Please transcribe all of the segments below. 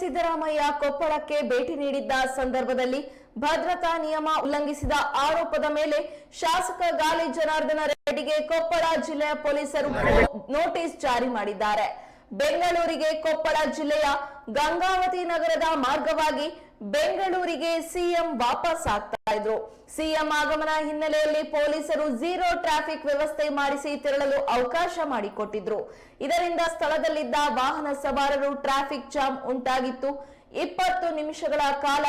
ಸಿದ್ದರಾಮಯ್ಯ ಕೊಪ್ಪಳಕ್ಕೆ ಭೇಟಿ ನೀಡಿದ್ದ ಸಂದರ್ಭದಲ್ಲಿ ಭದ್ರತಾ ನಿಯಮ ಉಲ್ಲಂಘಿಸಿದ ಆರೋಪದ ಮೇಲೆ ಶಾಸಕ ಗಾಲಿ ಜನಾರ್ದನ ರೆಡ್ಡಿಗೆ ಕೊಪ್ಪಳ ಜಿಲ್ಲೆಯ ಪೊಲೀಸರು ನೋಟಿಸ್ ಜಾರಿ ಮಾಡಿದ್ದಾರೆ. ಬೆಂಗಳೂರಿಗೆ ಕೊಪ್ಪಳ ಜಿಲ್ಲೆಯ ಗಂಗಾವತಿ ನಗರದ ಮಾರ್ಗವಾಗಿ ಬೆಂಗಳೂರಿಗೆ ಸಿಎಂ ವಾಪಸ್ ಆಗ್ತಾ ಇದ್ರು. ಸಿಎಂ ಆಗಮನ ಹಿನ್ನೆಲೆಯಲ್ಲಿ ಪೊಲೀಸರು ಝೀರೋ ಟ್ರಾಫಿಕ್ ವ್ಯವಸ್ಥೆ ಮಾಡಿಸಿ ತೆರಳಲು ಅವಕಾಶ ಮಾಡಿಕೊಟ್ಟಿದ್ರು. ಇದರಿಂದ ಸ್ಥಳದಲ್ಲಿದ್ದ ವಾಹನ ಸವಾರರು ಟ್ರಾಫಿಕ್ ಜಾಮ್ ಉಂಟಾಗಿತ್ತು. ಇಪ್ಪತ್ತು ನಿಮಿಷಗಳ ಕಾಲ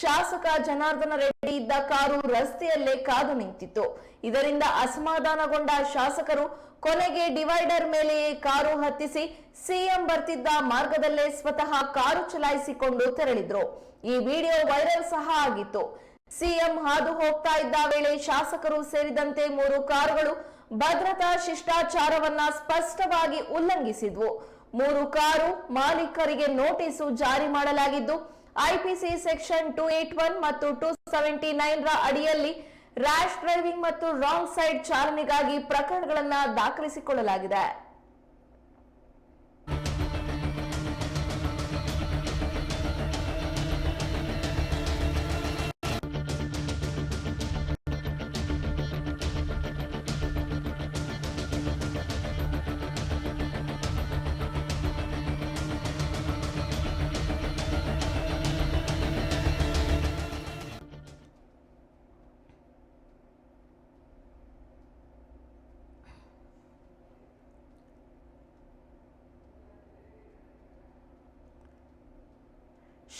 ಶಾಸಕ ಜನಾರ್ದನ ರೆಡ್ಡಿ ಇದ್ದ ಕಾರು ರಸ್ತೆಯಲ್ಲೇ ಕಾದು ನಿಂತಿತ್ತು. ಇದರಿಂದ ಅಸಮಾಧಾನಗೊಂಡ ಶಾಸಕರು ಕೊನೆಗೆ ಡಿವೈಡರ್ ಮೇಲೆಯೇ ಕಾರು ಹತ್ತಿಸಿ ಸಿಎಂ ಬರ್ತಿದ್ದ ಮಾರ್ಗದಲ್ಲೇ ಸ್ವತಃ ಕಾರು ಚಲಾಯಿಸಿಕೊಂಡು ತೆರಳಿದ್ರು. ಈ ವಿಡಿಯೋ ವೈರಲ್ ಸಹ ಆಗಿತ್ತು. ಸಿಎಂ ಹಾದು ಹೋಗ್ತಾ ಇದ್ದ ವೇಳೆ ಶಾಸಕರು ಸೇರಿದಂತೆ ಮೂರು ಕಾರುಗಳು ಭದ್ರತಾ ಶಿಷ್ಟಾಚಾರವನ್ನ ಸ್ಪಷ್ಟವಾಗಿ ಉಲ್ಲಂಘಿಸಿದ್ವು. ಮೂರು ಕಾರು ಮಾಲೀಕರಿಗೆ ನೋಟಿಸು ಜಾರಿ ಮಾಡಲಾಗಿದ್ದು IPC section two eight one ಮತ್ತು ಟೂ ಸೆವೆಂಟಿ ನೈನ್ ರ ಅಡಿಯಲ್ಲಿ ರ್ಯಾಶ್ ಡ್ರೈವಿಂಗ್ ಮತ್ತು ರಾಂಗ್ ಸೈಡ್ ಚಾಲನೆಗಾಗಿ ಪ್ರಕರಣಗಳನ್ನು ದಾಖಲಿಸಿಕೊಳ್ಳಲಾಗಿದೆ.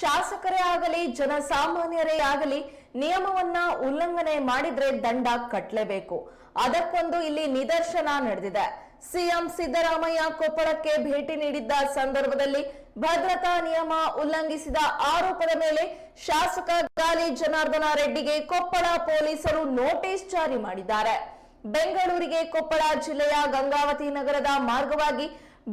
ಶಾಸಕರೇ ಆಗಲಿ, ಜನಸಾಮಾನ್ಯರೇ ಆಗಲಿ ನಿಯಮವನ್ನ ಉಲ್ಲಂಘನೆ ಮಾಡಿದ್ರೆ ದಂಡ ಕಟ್ಟಲೇಬೇಕು ಅದಕ್ಕೊಂದು ಇಲ್ಲಿ ನಿದರ್ಶನ ನಡೆದಿದೆ. ಸಿಎಂ ಸಿದ್ದರಾಮಯ್ಯ ಕೊಪ್ಪಳಕ್ಕೆ ಭೇಟಿ ನೀಡಿದ್ದ ಸಂದರ್ಭದಲ್ಲಿ ಭದ್ರತಾ ನಿಯಮ ಉಲ್ಲಂಘಿಸಿದ ಆರೋಪದ ಮೇಲೆ ಶಾಸಕ ಗಾಲಿ ಜನಾರ್ದನ ರೆಡ್ಡಿಗೆ ಕೊಪ್ಪಳ ಪೊಲೀಸರು ನೋಟಿಸ್ ಜಾರಿ ಮಾಡಿದ್ದಾರೆ. ಬೆಂಗಳೂರಿಗೆ ಕೊಪ್ಪಳ ಜಿಲ್ಲೆಯ ಗಂಗಾವತಿ ನಗರದ ಮಾರ್ಗವಾಗಿ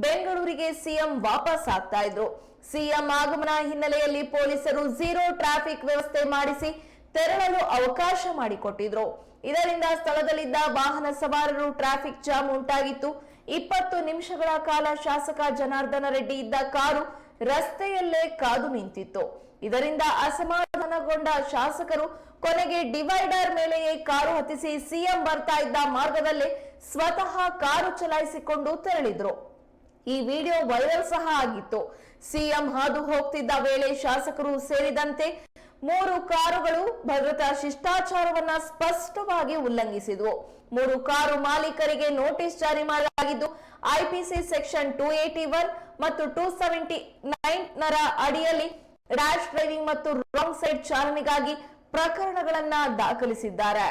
ಬೆಂಗಳೂರಿಗೆ ಸಿಎಂ ವಾಪಸ್ ಆಗ್ತಾ ಇದ್ರು. ಸಿಎಂ ಆಗಮನ ಹಿನ್ನೆಲೆಯಲ್ಲಿ ಪೊಲೀಸರು ಝೀರೋ ಟ್ರಾಫಿಕ್ ವ್ಯವಸ್ಥೆ ಮಾಡಿಸಿ ತೆರಳಲು ಅವಕಾಶ ಮಾಡಿಕೊಟ್ಟಿದ್ರು. ಇದರಿಂದ ಸ್ಥಳದಲ್ಲಿದ್ದ ವಾಹನ ಸವಾರರು ಟ್ರಾಫಿಕ್ ಜಾಮ್ ಉಂಟಾಗಿತ್ತು. ಇಪ್ಪತ್ತು ನಿಮಿಷಗಳ ಕಾಲ ಶಾಸಕ ಜನಾರ್ದನ ರೆಡ್ಡಿ ಇದ್ದ ಕಾರು ರಸ್ತೆಯಲ್ಲೇ ಕಾದು ನಿಂತಿತ್ತು. ಇದರಿಂದ ಅಸಮಾಧಾನಗೊಂಡ ಶಾಸಕರು ಕೊನೆಗೆ ಡಿವೈಡರ್ ಮೇಲೆಯೇ ಕಾರು ಹತ್ತಿಸಿ ಸಿಎಂ ಬರ್ತಾ ಇದ್ದ ಮಾರ್ಗದಲ್ಲೇ ಸ್ವತಃ ಕಾರು ಚಲಾಯಿಸಿಕೊಂಡು ತೆರಳಿದ್ರು. ಈ ವಿಡಿಯೋ ವೈರಲ್ ಸಹ ಆಗಿತ್ತು. ಸಿಎಂ ಹಾದು ಹೋಗ್ತಿದ್ದ ವೇಳೆ ಶಾಸಕರು ಸೇರಿದಂತೆ ಮೂರು ಕಾರುಗಳು ಭದ್ರತಾ ಶಿಷ್ಟಾಚಾರವನ್ನ ಸ್ಪಷ್ಟವಾಗಿ ಉಲ್ಲಂಘಿಸಿದವು. ಮೂರು ಕಾರು ಮಾಲೀಕರಿಗೆ ನೋಟಿಸ್ ಜಾರಿ ಮಾಡಲಾಗಿದ್ದು, IPC section two eighty one ಮತ್ತು ಟೂ ಸೆವೆಂಟಿ ನೈನ್ ನರ ಅಡಿಯಲ್ಲಿ ರ್ಯಾಶ್ ಡ್ರೈವಿಂಗ್ ಮತ್ತು ರಾಂಗ್ ಸೈಡ್ ಚಾಲನೆಗಾಗಿ ಪ್ರಕರಣಗಳನ್ನ ದಾಖಲಿಸಿದ್ದಾರೆ.